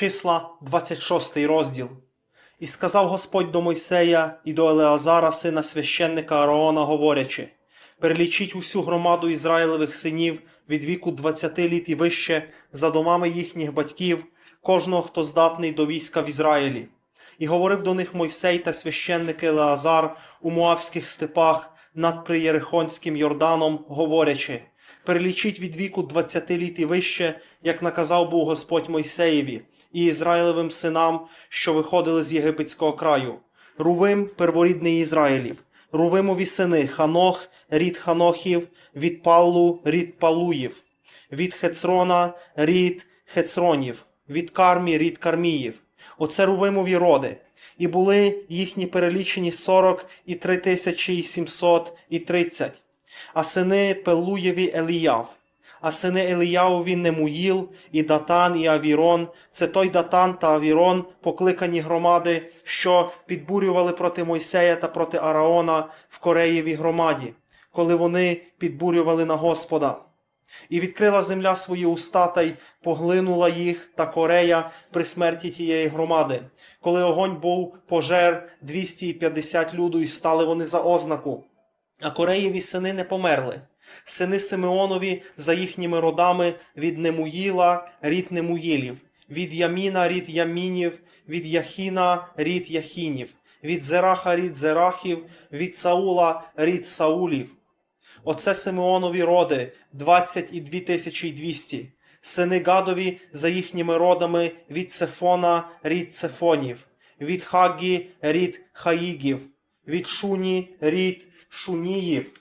Числа 26 розділ. І сказав Господь до Мойсея і до Елеазара, сина священника Аароона, говорячи: Перелічіть усю громаду Ізраїлевих синів від віку 20 літ і вище за домами їхніх батьків, кожного, хто здатний до війська в Ізраїлі. І говорив до них Мойсей та священник Елеазар у Моавських степах над Приєрихонським Йорданом, говорячи: Перелічіть від віку 20 літ і вище, як наказав був Господь Мойсеєві і Ізраїлевим синам, що виходили з єгипетського краю. Рувим, перворідний Ізраїлів, Рувимові сини, Ханох, рід Ханохів, від Паллу, рід Палуїв, від Хецрона, рід Хецронів, від Кармі, рід Карміїв. Оце Рувимові роди. І були їхні перелічені сорок і три тисячі сімсот і тридцять. А сини Пелуєві Еліяв, а сини Еліявові Немуїл, і Датан, і Авірон. Це той Датан та Авірон, покликані громади, що підбурювали проти Мойсея та проти Араона в Кореєвій громаді, коли вони підбурювали на Господа. І відкрила земля свої уста та й поглинула їх та Корея при смерті тієї громади. Коли огонь був пожер 250 люду, і стали вони за ознаку. А Кореєві сини не померли. Сини Симеонові за їхніми родами від Немуїла, рід Немуїлів, від Яміна, рід Ямінів, від Яхіна, рід Яхінів, від Зераха, рід Зерахів, від Саула, рід Саулів. Оце Симеонові роди 22 тисячі 200. Сини Гадові за їхніми родами від Цефона, рід Цефонів, від Хагі, рід Хаїгів, від Шуні, рід Шуніїв,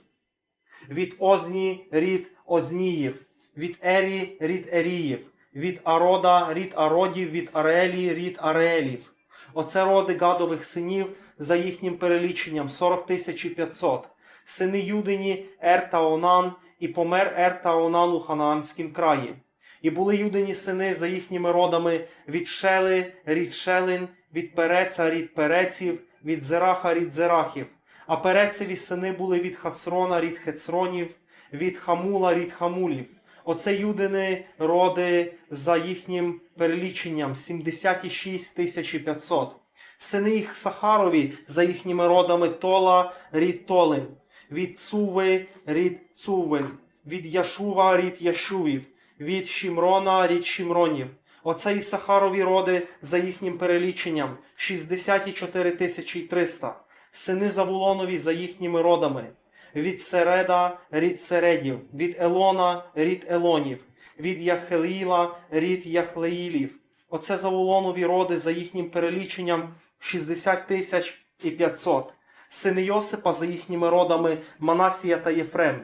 від Озні, рід Озніїв, від Ері, рід Еріїв, від Арода, рід Ародів, від Ареелі, рід Ареелів. Оце роди Гадових синів за їхнім переліченням 40 тисяч і 500. Сини Юдині Ер та Онан, і помер Ер та Онан у Ханаанськім краї. І були юдині сини за їхніми родами від Шели, рід Шелин, від Переца, рід Переців, від Зераха, рід Зерахів. А Перецеві сини були від Хацрона, рід Хецронів, від Хамула, рід Хамулів. Оце юдини роди за їхнім переліченням 76 тисяч і 500. Сини їх Сахарові за їхніми родами Тола, рід Толин, від Цуви, рід Цувин, від Яшува, рід Яшувів, від Шімрона, рід Шімронів. Оце і Сахарові роди за їхнім переліченням 64 тисячі 300. Сини Завулонові за їхніми родами. Від Середа, рід Середів, від Елона, рід Елонів, від Яхеліла, рід Яхлеїлів. Оце Завулонові роди за їхнім переліченням 60 тисяч і 500. Сини Йосипа за їхніми родами Манасія та Єфрем.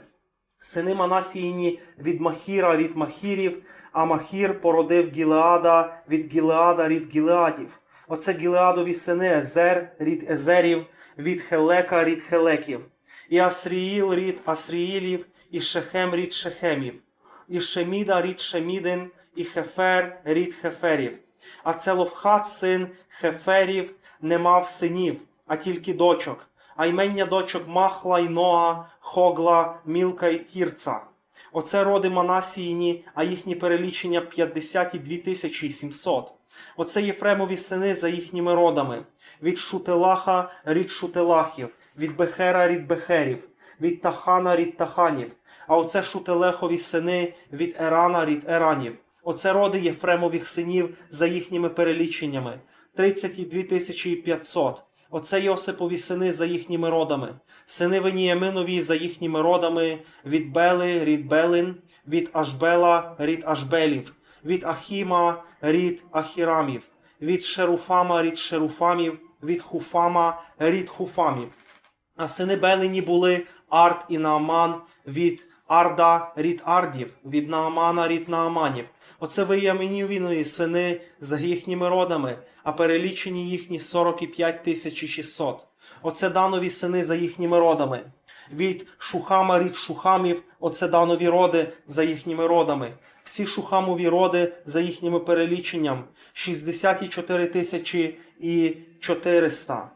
Сини Манасіїні від Махіра, рід Махірів, а Махір породив Гілеада від Гілеада, рід Гілеадів. Оце Гілеадові сини Езер, рід Езерів, від Хелека, рід Хелеків, і Асріїл, рід Асріїлів, і Шехем, рід Шехемів, і Шеміда, рід Шемідин, і Хефер, рід Хеферів. А Целовхат, син Хеферів, не мав синів, а тільки дочок, а ймення дочок Махла, і Ноа, Хогла, Мілка і Тірца. Оце роди Манасіїні, а їхні перелічення 52 тисячі 700. Оце Єфремові сини за їхніми родами. Від Шутелаха рід Шутелахів, від Бехера рід Бехерів, від Тахана рід Таханів. А оце Шутелехові сини від Ерана рід Еранів. Оце роди Єфремових синів за їхніми переліченнями 32 тисячі 500. Оце Йосипові сини за їхніми родами. Сини Веніяминові за їхніми родами від Бели, рід Белин, від Ашбела, рід Ашбелів, від Ахіма, рід Ахірамів, від Шеруфама, рід Шеруфамів, від Хуфама, рід Хуфамів. А сини Белині були Ард і Нааман, від Арда, рід Ардів, від Наамана, рід Нааманів. Оце Веямінівінові сини за їхніми родами, а перелічені їхні 45 тисяч і 600. Оце Данові сини за їхніми родами. Від Шухама рід Шухамів, оце Данові роди за їхніми родами. Всі Шухамові роди за їхніми переліченням 64 тисячі і 400.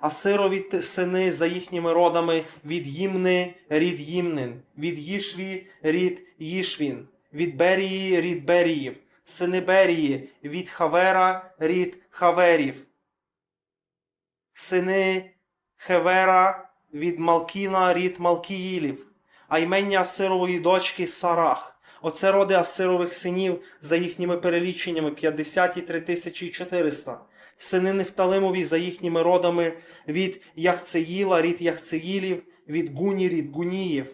А сирові сини за їхніми родами від Їмни рід Їмнин, від Їшві рід Їшвін, від Берії рід Беріїв. сини Берії, від Хавера, рід Хаверів, сини Хевера, від Малкіна, рід Малкіїлів, а ймення Асирової дочки Сарах. Оце роди Асирових синів за їхніми переліченнями 53 тисячі 400. Сини Нефталимові за їхніми родами від Яхцеїла, рід Яхцеїлів, від Гуні, рід Гуніїв,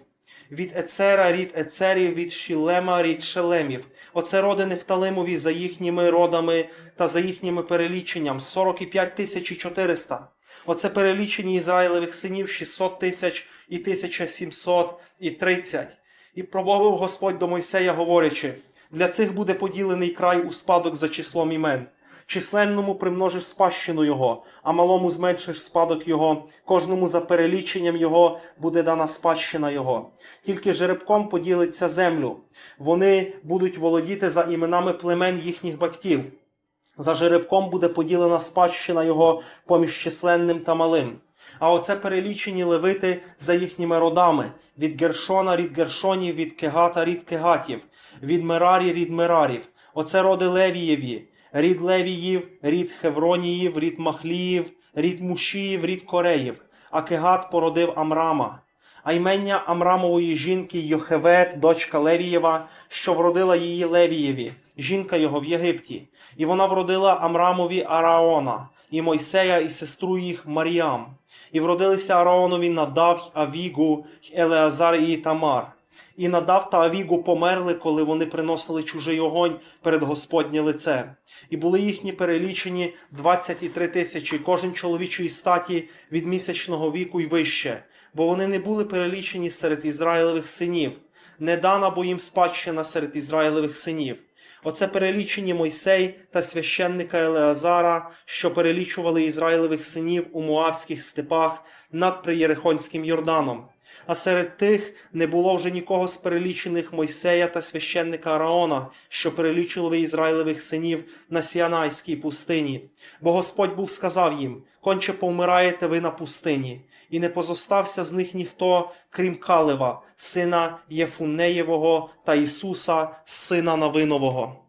від Ецера, рід Ецерів, від Шілема, рід Шелемів. Оце роди Нефталимові за їхніми родами та за їхніми переліченням 45 тисяч 400. Оце перелічені Ізраїлевих синів 600 тисяч і 1700 і 30. І промовив Господь до Мойсея, говорячи: для цих буде поділений край у спадок за числом імен. Численному примножиш спадщину його, а малому зменшиш спадок його, кожному за переліченням його буде дана спадщина його. Тільки жеребком поділиться землю. Вони будуть володіти за іменами племен їхніх батьків. За жеребком буде поділена спадщина його поміж численним та малим. А оце перелічені левити за їхніми родами: від Гершона рід Гершонів, від Кегата рід Кегатів, від Мерарі рід Мерарів. Оце роди Левієві, рід Левіїв, рід Хевроніїв, рід Махліїв, рід Мушіїв, рід Кореїв. А Кегат породив Амрама. А ймення Амрамової жінки Йохевет, дочка Левієва, що вродила її Левієві, жінка його в Єгипті. І вона вродила Амрамові Араона, і Мойсея, і сестру їх Маріам. І вродилися Араонові Надав, Авігу, Елеазар і Тамар. І Надав та Авігу померли, коли вони приносили чужий огонь перед Господнє лице. І були їхні перелічені 23 тисячі, кожен чоловічої статі від місячного віку й вище, бо вони не були перелічені серед Ізраїлевих синів, не дана бо їм спадщина серед Ізраїлевих синів. Оце перелічені Мойсей та священника Елеазара, що перелічували Ізраїлевих синів у муавських степах над Приєрихонським Йорданом. А серед тих не було вже нікого з перелічених Мойсея та священника Араона, що перелічували Ізраїлевих синів на Сіанайській пустині. Бо Господь був сказав їм: конче повмираєте ви на пустині, і не позостався з них ніхто, крім Калева, сина Єфунеєвого та Ісуса, сина Навинового.